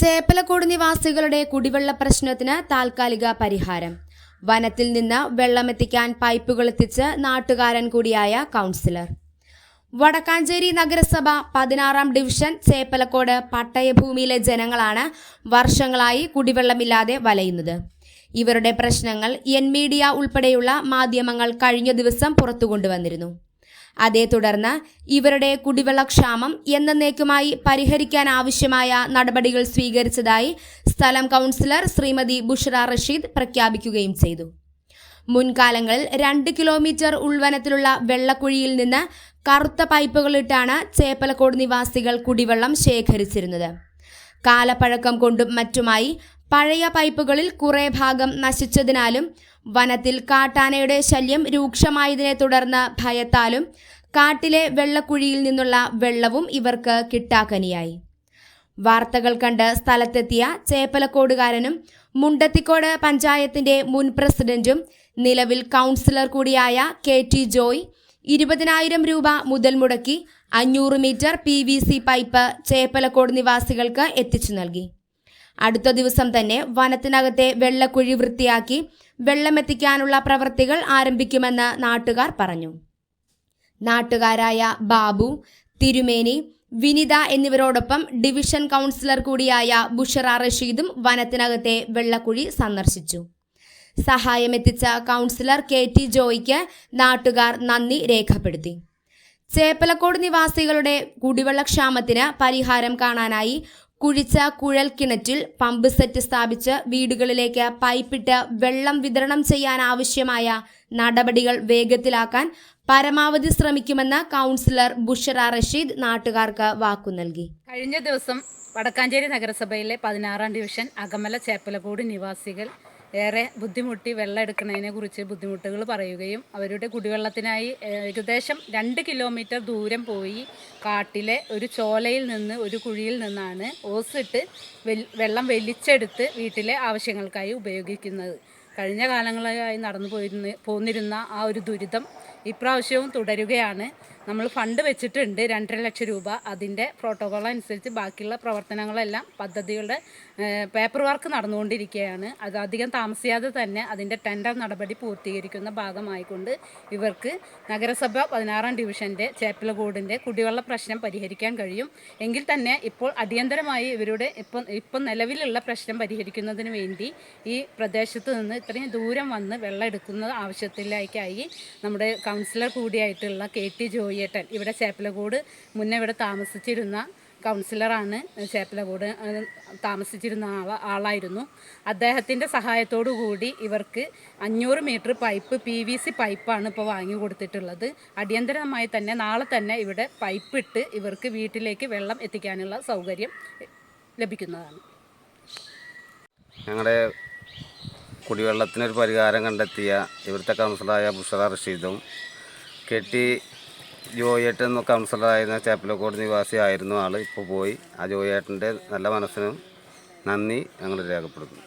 ചേപ്പലക്കോട് നിവാസികളുടെ കുടിവെള്ള പ്രശ്നത്തിന് താൽക്കാലിക പരിഹാരം. വനത്തിൽ നിന്ന് വെള്ളമെത്തിക്കാൻ പൈപ്പുകൾ എത്തിച്ച് നാട്ടുകാരൻ കൂടിയായ കൗൺസിലർ. വടക്കാഞ്ചേരി നഗരസഭ പതിനാറാം ഡിവിഷൻ ചേപ്പലക്കോട് പട്ടയഭൂമിയിലെ ജനങ്ങളാണ് വർഷങ്ങളായി കുടിവെള്ളമില്ലാതെ വലയുന്നത്. ഇവരുടെ പ്രശ്നങ്ങൾ എൻ മീഡിയ ഉൾപ്പെടെയുള്ള മാധ്യമങ്ങൾ കഴിഞ്ഞ ദിവസം പുറത്തു കൊണ്ടുവന്നിരുന്നു അതേ തുടർന്ന് ഇവരുടെ കുടിവെള്ളക്ഷാമം എന്നേക്കുമായി പരിഹരിക്കാൻ ആവശ്യമായ നടപടികൾ സ്വീകരിച്ചതായി സ്ഥലം കൗൺസിലർ ശ്രീമതി ബുഷറ റഷീദ് പ്രഖ്യാപിക്കുകയും ചെയ്തു. മുൻകാലങ്ങളിൽ രണ്ട് കിലോമീറ്റർ ഉൾവനത്തിലുള്ള വെള്ളക്കുഴിയിൽ നിന്ന് കറുത്ത പൈപ്പുകളിട്ടാണ് ചേപ്പലക്കോട് നിവാസികൾ കുടിവെള്ളം ശേഖരിച്ചിരുന്നത്. കാലപ്പഴക്കം കൊണ്ടും മറ്റുമായി പഴയ പൈപ്പുകളിൽ കുറേ ഭാഗം നശിച്ചതിനാലും വനത്തിൽ കാട്ടാനയുടെ ശല്യം രൂക്ഷമായതിനെ തുടർന്ന് ഭയത്താലും കാട്ടിലെ വെള്ളക്കുഴിയിൽ നിന്നുള്ള വെള്ളവും ഇവർക്ക് കിട്ടാക്കനിയായി. വാർത്തകൾ കണ്ട് സ്ഥലത്തെത്തിയ ചേപ്പലക്കോടുകാരനും മുണ്ടത്തിക്കോട് പഞ്ചായത്തിന്റെ മുൻ പ്രസിഡന്റും നിലവിൽ കൗൺസിലർ കൂടിയായ കെ ടി ജോയ് ഇരുപതിനായിരം രൂപ മുതൽ മുടക്കി അഞ്ഞൂറ് metre P V C pipe Cheppalakode നിവാസികൾക്ക് എത്തിച്ചു നൽകി. അടുത്ത ദിവസം തന്നെ വനത്തിനകത്തെ വെള്ളക്കുഴി വൃത്തിയാക്കി വെള്ളമെത്തിക്കാനുള്ള പ്രവൃത്തികൾ ആരംഭിക്കുമെന്ന് നാട്ടുകാർ പറഞ്ഞു. നാട്ടുകാരായ ബാബു തിരുമേനി വിനിത എന്നിവരോടൊപ്പം ഡിവിഷൻ കൗൺസിലർ കൂടിയായ ബുഷറ റഷീദും വനത്തിനകത്തെ വെള്ളക്കുഴി സന്ദർശിച്ചു. സഹായമെത്തിച്ച കൗൺസിലർ കെ ടി ജോയിക്ക് നാട്ടുകാർ നന്ദി രേഖപ്പെടുത്തി. ചേപ്പലക്കോട് നിവാസികളുടെ കുടിവെള്ളക്ഷാമത്തിന് പരിഹാരം കാണാനായി കുഴിച്ച കുഴൽ കിണറ്റിൽ പമ്പ് സെറ്റ് സ്ഥാപിച്ച് വീടുകളിലേക്ക് പൈപ്പിട്ട് വെള്ളം വിതരണം ചെയ്യാൻ ആവശ്യമായ നടപടികൾ വേഗത്തിലാക്കാൻ പരമാവധി ശ്രമിക്കുമെന്ന് കൗൺസിലർ ബുഷറ റഷീദ് നാട്ടുകാർക്ക് വാക്കു നൽകി. കഴിഞ്ഞ ദിവസം വടക്കാഞ്ചേരി നഗരസഭയിലെ പതിനാറാം ഡിവിഷൻ അകമല ചേപ്പലക്കോട് നിവാസികൾ ഏറെ ബുദ്ധിമുട്ടി വെള്ളം എടുക്കുന്നതിനെ കുറിച്ച് ബുദ്ധിമുട്ടുകൾ പറയുകയും അവരുടെ കുടിവെള്ളത്തിനായി ഏകദേശം രണ്ട് കിലോമീറ്റർ ദൂരം പോയി കാട്ടിലെ ഒരു ചോലയിൽ നിന്ന് ഒരു കുഴിയിൽ നിന്നാണ് ഓസിട്ട് വെള്ളം വലിച്ചെടുത്ത് വീട്ടിലെ ആവശ്യങ്ങൾക്കായി ഉപയോഗിക്കുന്നത്. കഴിഞ്ഞ കാലങ്ങളായി നടന്നു പോയിരുന്ന പോന്നിരുന്ന ആ ഒരു ദുരിതം ഇപ്രാവശ്യവും തുടരുകയാണ്. നമ്മൾ ഫണ്ട് വെച്ചിട്ടുണ്ട് രണ്ടര ലക്ഷം രൂപ. അതിന്റെ പ്രോട്ടോകോൾ അനുസരിച്ച് ബാക്കിയുള്ള പ്രവർത്തനങ്ങളെല്ലാം പദ്ധതികളുടെ പേപ്പർ വർക്ക് നടന്നുകൊണ്ടിരിക്കുകയാണ്. അത് അധികം താമസിയാതെ തന്നെ അതിന്റെ ടെൻഡർ നടപടി പൂർത്തീകരിക്കുന്ന ഭാഗമായിക്കൊണ്ട് ഇവർക്ക് നഗരസഭ പതിനാറാം ഡിവിഷന്റെ ചേപ്പിലകൂടിന്റെ കുടിവെള്ള പ്രശ്നം പരിഹരിക്കാൻ കഴിയും. എങ്കിൽ തന്നെ ഇപ്പോൾ അടിയന്തരമായി ഇവരുടെ ഇപ്പം ഇപ്പം നിലവിലുള്ള പ്രശ്നം പരിഹരിക്കുന്നതിന് വേണ്ടി ഈ പ്രദേശത്ത് നിന്ന് ഇത്രയും ദൂരം വന്ന് വെള്ളം എടുക്കുന്ന ആവശ്യത്തിലേക്കായി നമ്മുടെ കൗൺസിലർ കൂടിയായിട്ടുള്ള കെ ടി ജോയിയേട്ടൻ ഇവിടെ ചേപ്പിലകൂട് മുന്നേ ഇവിടെ താമസിച്ചിരുന്ന കൗൺസിലറാണ് ചേപ്പിലകൂട് താമസിച്ചിരുന്ന ആള ആളായിരുന്നു. അദ്ദേഹത്തിന്റെ സഹായത്തോടു കൂടി ഇവർക്ക് അഞ്ഞൂറ് metre pipe P V C പൈപ്പാണ് ഇപ്പോൾ വാങ്ങി കൊടുത്തിട്ടുള്ളത്. അടിയന്തരമായി തന്നെ നാളെ തന്നെ ഇവിടെ പൈപ്പ് ഇട്ട് ഇവർക്ക് വീട്ടിലേക്ക് വെള്ളം എത്തിക്കാനുള്ള സൗകര്യം ലഭിക്കുന്നതാണ്. ഞങ്ങളുടെ കുടിവെള്ളത്തിനൊരു പരിഹാരം കണ്ടെത്തിയ ഇവിടുത്തെ കൗൺസിലറായ ബുഷറ റഷീദും കെ ടി ജോയേട്ടൻ എന്ന കൗൺസിലറായിരുന്ന ചേപ്പലക്കോട് നിവാസിയായിരുന്നു ആൾ ഇപ്പോൾ പോയി. ആ ജോയേട്ടന്റെ നല്ല മനസ്സിനും നന്ദി ഞങ്ങൾ രേഖപ്പെടുത്തുന്നു.